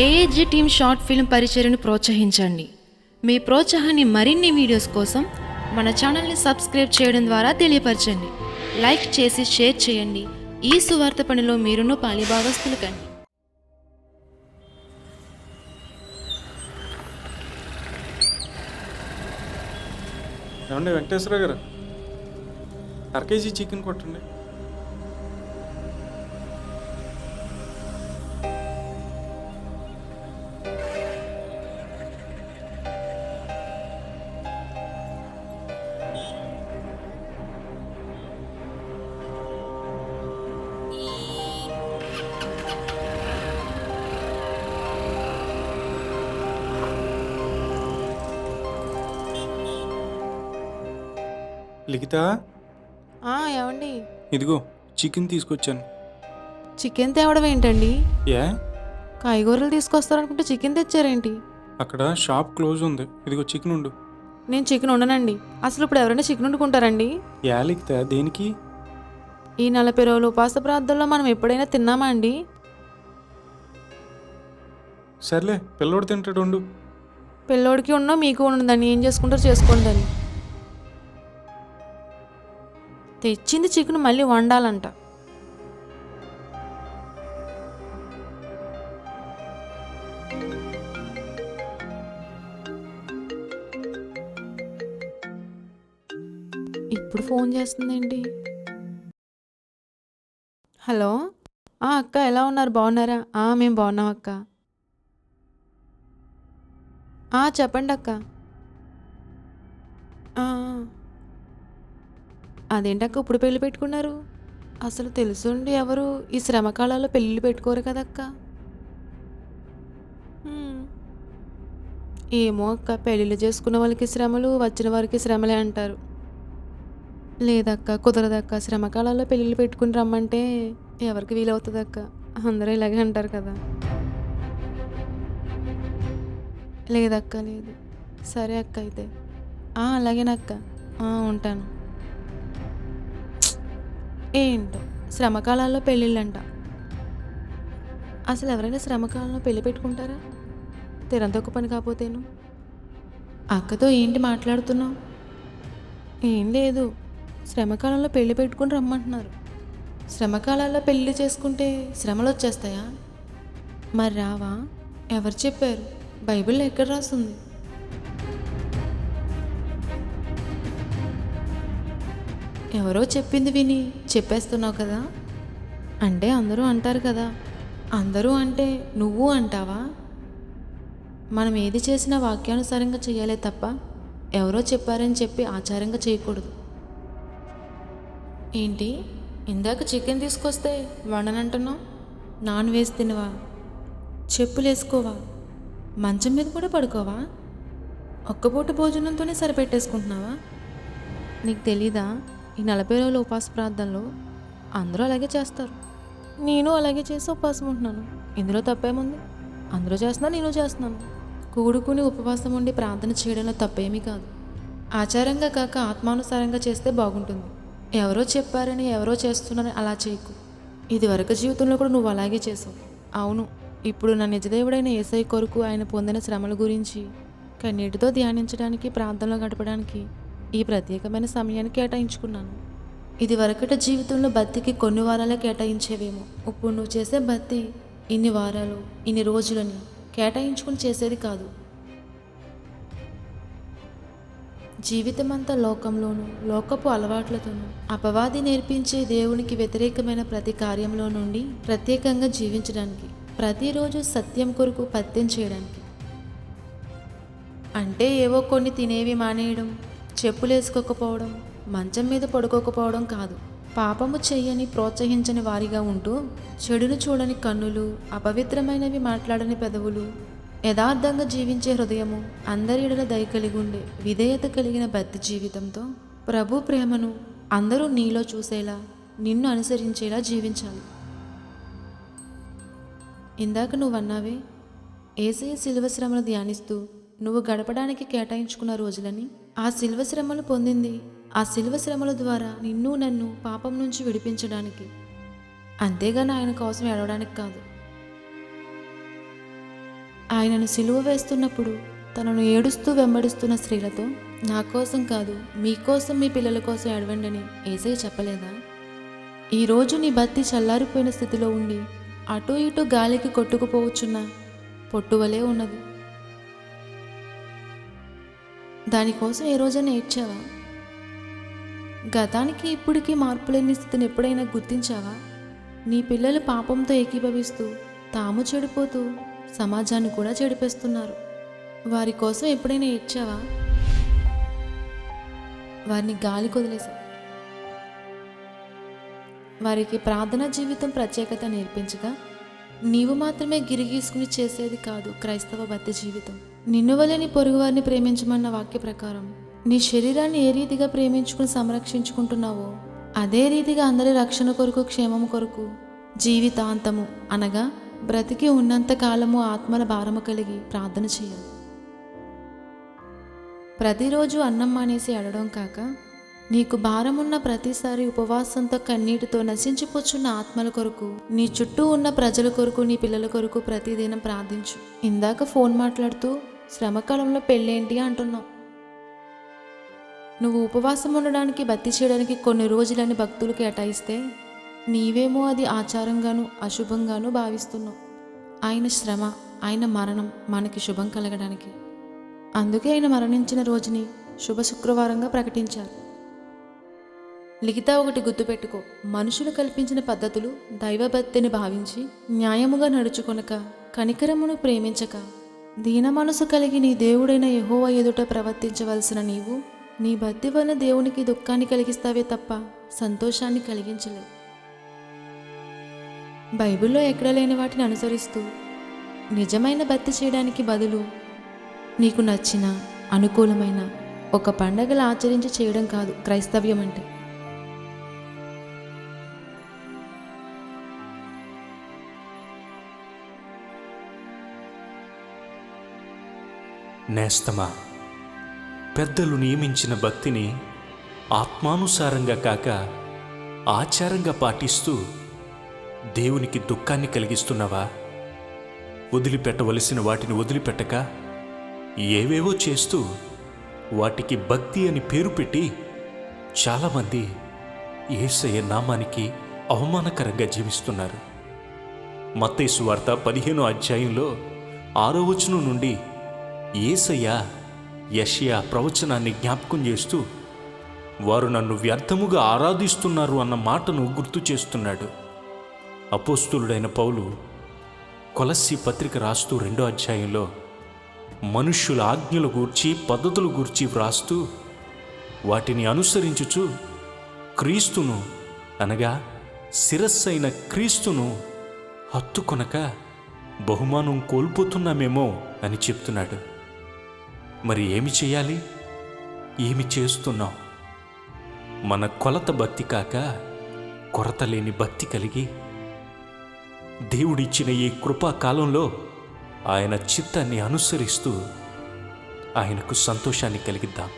AAG team short film పరిచయను ప్రోత్సహించండి. మీ ప్రోత్సాహాన్ని మరిన్ని వీడియోస్ కోసం మన ఛానల్ని సబ్స్క్రైబ్ చేయడం ద్వారా తెలియపరచండి. లైక్ చేసి షేర్ చేయండి. ఈ సువార్త పనిలో మీరును పాలిభాగస్తులు కండి. ఏమండి వెంకటేశ్వర గారు? అర కేజీ చికెన్ కొట్టండి. లిఖిత? ఆ, ఏమండి? ఇదిగో చికెన్ తీసుకొచ్చాను. చికెన్ తేవడం ఏంటండి? ఏ? కాయగూరలు తీసుకొస్తారనుకుంటే చికెన్ తెచ్చారేంటి? అక్కడ షాప్ క్లోజ్ ఉంది. ఇదిగో చికెన్ ఉండు. నేను చికెన్ ఉండనండి. అసలు ఇప్పుడు ఎవరైనా చికెన్ వండుకుంటారండి? ఏ లిఖిత దేనికి? ఈ నలభై రోజులు ఉపాస ప్రార్థనలో మనం ఎప్పుడైనా తిన్నామా అండి? సర్లే పిల్లోడు తింటాడు ఉండు. పిల్లోడికి ఉన్నో మీకు ఉండదండి ఏం చేసుకుంటారో చేసుకోండి దాన్ని తెచ్చింది చికెన్ మళ్ళీ వండాలంట. ఇప్పుడు ఫోన్ చేస్తుందేంటి? హలో? ఆ, అక్క ఎలా ఉన్నారు? బాగున్నారా? ఆ, మేము బాగున్నాం అక్క. ఆ, చెప్పండి అక్క ఆ, అదేంటక్క ఇప్పుడు పెళ్ళి పెట్టుకున్నారు? అసలు తెలుసుండి ఎవరు? ఈ శ్రమకాలంలో పెళ్ళిళ్ళు పెట్టుకోరు కదక్క. ఏమో అక్క పెళ్ళిళ్ళు చేసుకున్న వాళ్ళకి శ్రమలు వచ్చిన వారికి శ్రమలే అంటారు. లేదక్క కుదరదక్క. శ్రమకాలాల్లో పెళ్ళిళ్ళు పెట్టుకుని రమ్మంటే ఎవరికి వీలవుతుంది అక్క అందరూ ఇలాగే అంటారు కదా. లేదక్క లేదు. సరే అక్క అయితే. అలాగేనక్క. ఉంటాను. ఏంటో? శ్రమకాలాల్లో పెళ్ళిళ్ళంట. అసలు ఎవరైనా శ్రమకాలంలో పెళ్ళి పెట్టుకుంటారా? తిరంతొక్క పని కాకపోతేను. అక్కతో ఏంటి మాట్లాడుతున్నావు? ఏం లేదు. శ్రమకాలంలో పెళ్ళి పెట్టుకుని రమ్మంటున్నారు. శ్రమకాలాల్లో పెళ్ళి చేసుకుంటే శ్రమలు వచ్చేస్తాయా మరి రావా? ఎవరు చెప్పారు? బైబిల్లో ఎక్కడ రాస్తుంది? ఎవరో చెప్పింది విని చెప్పేస్తున్నావు కదా? అంటే అందరూ అంటారు కదా. అందరూ అంటే నువ్వు అంటావా? మనం ఏది చేసినా వాక్యానుసారంగా చేయాలే తప్ప ఎవరో చెప్పారని చెప్పి ఆచారంగా చేయకూడదు. ఏంటి? ఇందాక చికెన్ తీసుకొస్తే వండనంటున్నావు? నాన్ వేసి తినవా? చెప్పులు వేసుకోవా? మంచం మీద కూడా పడుకోవా? ఒక్కపూట భోజనంతోనే సరిపెట్టేసుకుంటున్నావా? నీకు తెలీదా? ఈ నలభై రోజుల ఉపవాస ప్రార్థనలో అందరూ అలాగే చేస్తారు. నేను అలాగే చేసి ఉపవాసం ఉంటున్నాను. ఇందులో తప్పేముంది? అందరూ చేస్తున్నా నేను చేస్తున్నాను. కూడుకుని ఉపవాసం ఉండి ప్రార్థన చేయడంలో తప్పేమీ కాదు. ఆచారంగా కాక ఆత్మానుసారంగా చేస్తే బాగుంటుంది. ఎవరో చెప్పారని ఎవరో చేస్తున్నారని అలా చేయకు. ఇది వరకు జీవితంలో కూడా నువ్వు అలాగే చేసావు. అవును ఇప్పుడు నా నిజదేవుడైన ఏసై కొరకు ఆయన పొందిన శ్రమల గురించి కన్నీటితో ధ్యానించడానికి ప్రార్థనలో గడపడానికి ఈ ప్రత్యేకమైన సమయాన్ని కేటాయించుకున్నాను. ఇది వరకట జీవితంలో భక్తికి కొన్ని వారాలే కేటాయించేవేమో. ఇప్పుడు నువ్వు చేసే భక్తి ఇన్ని వారాలు ఇన్ని రోజులని కేటాయించుకుని చేసేది కాదు. జీవితమంతా లోకంలోనూ లోకపు అలవాట్లతోనూ అపవాది నేర్పించే దేవునికి వ్యతిరేకమైన ప్రతి కార్యంలో నుండి ప్రత్యేకంగా జీవించడానికి ప్రతిరోజు సత్యం కొరకు పత్యం చేయడానికి. అంటే ఏవో కొన్ని తినేవి మానేయడం చెప్పులేసుకోకపోవడం మంచం మీద పడుకోకపోవడం కాదు. పాపము చెయ్యని ప్రోత్సహించని వారిగా ఉంటూ చెడును చూడని కన్నులు అపవిత్రమైనవి మాట్లాడని పెదవులు యథార్థంగా జీవించే హృదయము అందరి ఎడల దయ కలిగి ఉండే విధేయత కలిగిన భక్తి జీవితంతో ప్రభు ప్రేమను అందరూ నీలో చూసేలా నిన్ను అనుసరించేలా జీవించాలి. ఇందాక నువ్వు అన్నావే ఏసయ శిలువ శ్రమను ధ్యానిస్తూ నువ్వు గడపడానికి కేటాయించుకున్న రోజులని ఆ శిల్వ శ్రమలు పొందింది. ఆ శిల్వ శ్రమల ద్వారా నిన్ను నన్ను పాపం నుంచి విడిపించడానికి. అంతేగాని ఆయన కోసం ఏడవడానికి కాదు. ఆయనను సిలువ వేస్తున్నప్పుడు తనను ఏడుస్తూ వెంబడిస్తున్న స్త్రీలతో నా కోసం కాదు మీకోసం మీ పిల్లల కోసం ఏడవండి అని ఏసై చెప్పలేదా? ఈరోజు నీ బత్తి చల్లారిపోయిన స్థితిలో ఉండి అటు ఇటు గాలికి కొట్టుకుపోవచ్చున్న పొట్టువలే ఉన్నది. దానికోసం ఏ రోజైనా ఏడ్చావా? గతానికి ఇప్పటికీ మార్పులేని స్థితిని ఎప్పుడైనా గుర్తించావా? నీ పిల్లలు పాపంతో ఏకీభవిస్తూ తాము చెడిపోతూ సమాజాన్ని కూడా చెడిపేస్తున్నారు. వారి కోసం ఎప్పుడైనా ఏడ్చావా? వారిని గాలి కొదిలేసా వారికి ప్రార్థనా జీవితం ప్రత్యేకత నేర్పించగా నీవు మాత్రమే గిరిగీసుకుని చేసేది కాదు క్రైస్తవ భక్తి జీవితం. నిన్ను వలని పొరుగువారిని ప్రేమించమన్న వాక్య ప్రకారం నీ శరీరాన్ని ఏ రీతిగా ప్రేమించుకుని సంరక్షించుకుంటున్నావో అదే రీతిగా అందరి రక్షణ కొరకు క్షేమము కొరకు జీవితాంతము అనగా బ్రతికి ఉన్నంత కాలము ఆత్మల భారము కలిగి ప్రార్థన చేయాలి ప్రతిరోజు అన్నం మానేసి అడడం కాక నీకు భారమున్న ప్రతిసారి ఉపవాసంతో కన్నీటితో నశించిపోచున్న ఆత్మల కొరకు నీ చుట్టూ ఉన్న ప్రజల కొరకు నీ పిల్లల కొరకు ప్రతిదినం ప్రార్థించు. ఇందాక ఫోన్ మాట్లాడుతూ శ్రమకాలంలో పెళ్ళేంటి అంటున్నావు? నువ్వు ఉపవాసం ఉండడానికి భక్తి చేయడానికి కొన్ని రోజులని భక్తులు కేటాయిస్తే నీవేమో అది ఆచారంగాను అశుభంగాను భావిస్తున్నావు. ఆయన శ్రమ ఆయన మరణం మనకి శుభం కలగడానికి. అందుకే ఆయన మరణించిన రోజుని శుభ శుక్రవారంగా ప్రకటించారు. లిఖిత ఒకటి గుర్తుపెట్టుకో. మనుషులు కల్పించిన పద్ధతులు దైవభక్తిని భావించి న్యాయముగా నడుచుకొనక కనికరమును ప్రేమించక దీన మనసు కలిగి నీ దేవుడైన యహోవ ఎదుట ప్రవర్తించవలసిన నీవు నీ భక్తి వలన దేవునికి దుఃఖాన్ని కలిగిస్తావే తప్ప సంతోషాన్ని కలిగించలేవు. బైబిల్లో ఎక్కడ లేని వాటిని అనుసరిస్తూ నిజమైన భక్తి చేయడానికి బదులు నీకు నచ్చిన అనుకూలమైన ఒక పండగలు ఆచరించి చేయడం కాదు క్రైస్తవ్యం అంటే. నేస్తమా. పెద్దలు నియమించిన భక్తిని ఆత్మానుసారంగా కాక ఆచారంగా పాటిస్తూ దేవునికి దుఃఖాన్ని కలిగిస్తున్నావా? వదిలిపెట్టవలసిన వాటిని వదిలిపెట్టక ఏవేవో చేస్తూ వాటికి భక్తి అని పేరు పెట్టి చాలామంది ఏసయ్య నామానికి అవమానకరంగా జీవిస్తున్నారు. మత్తైసు వార్త పదిహేనో అధ్యాయంలో ఆరో వచనం నుండి ఏసయ్య యషయా ప్రవచనాన్ని జ్ఞాపకం చేస్తూ వారు నన్ను వ్యర్థముగా ఆరాధిస్తున్నారు అన్న మాటను గుర్తు చేస్తున్నాడు. అపోస్తులుడైన పౌలు కొలస్సి పత్రిక రాస్తూ రెండో అధ్యాయంలో మనుష్యుల ఆజ్ఞల గూర్చి పద్ధతుల గూర్చి వ్రాస్తూ వాటిని అనుసరించుచు క్రీస్తును అనగా శిరస్సైన క్రీస్తును హత్తుకొనక బహుమానం కోల్పోతున్నామేమో అని చెప్తున్నాడు. మరి ఏమి చేయాలి? ఏమి చేస్తున్నాం మన కొలత భక్తి కాక కొరత లేని భక్తి కలిగి దేవుడిచ్చిన ఈ కృపా కాలంలో ఆయన చిత్తాన్ని అనుసరిస్తూ ఆయనకు సంతోషాన్ని కలిగిద్దాం.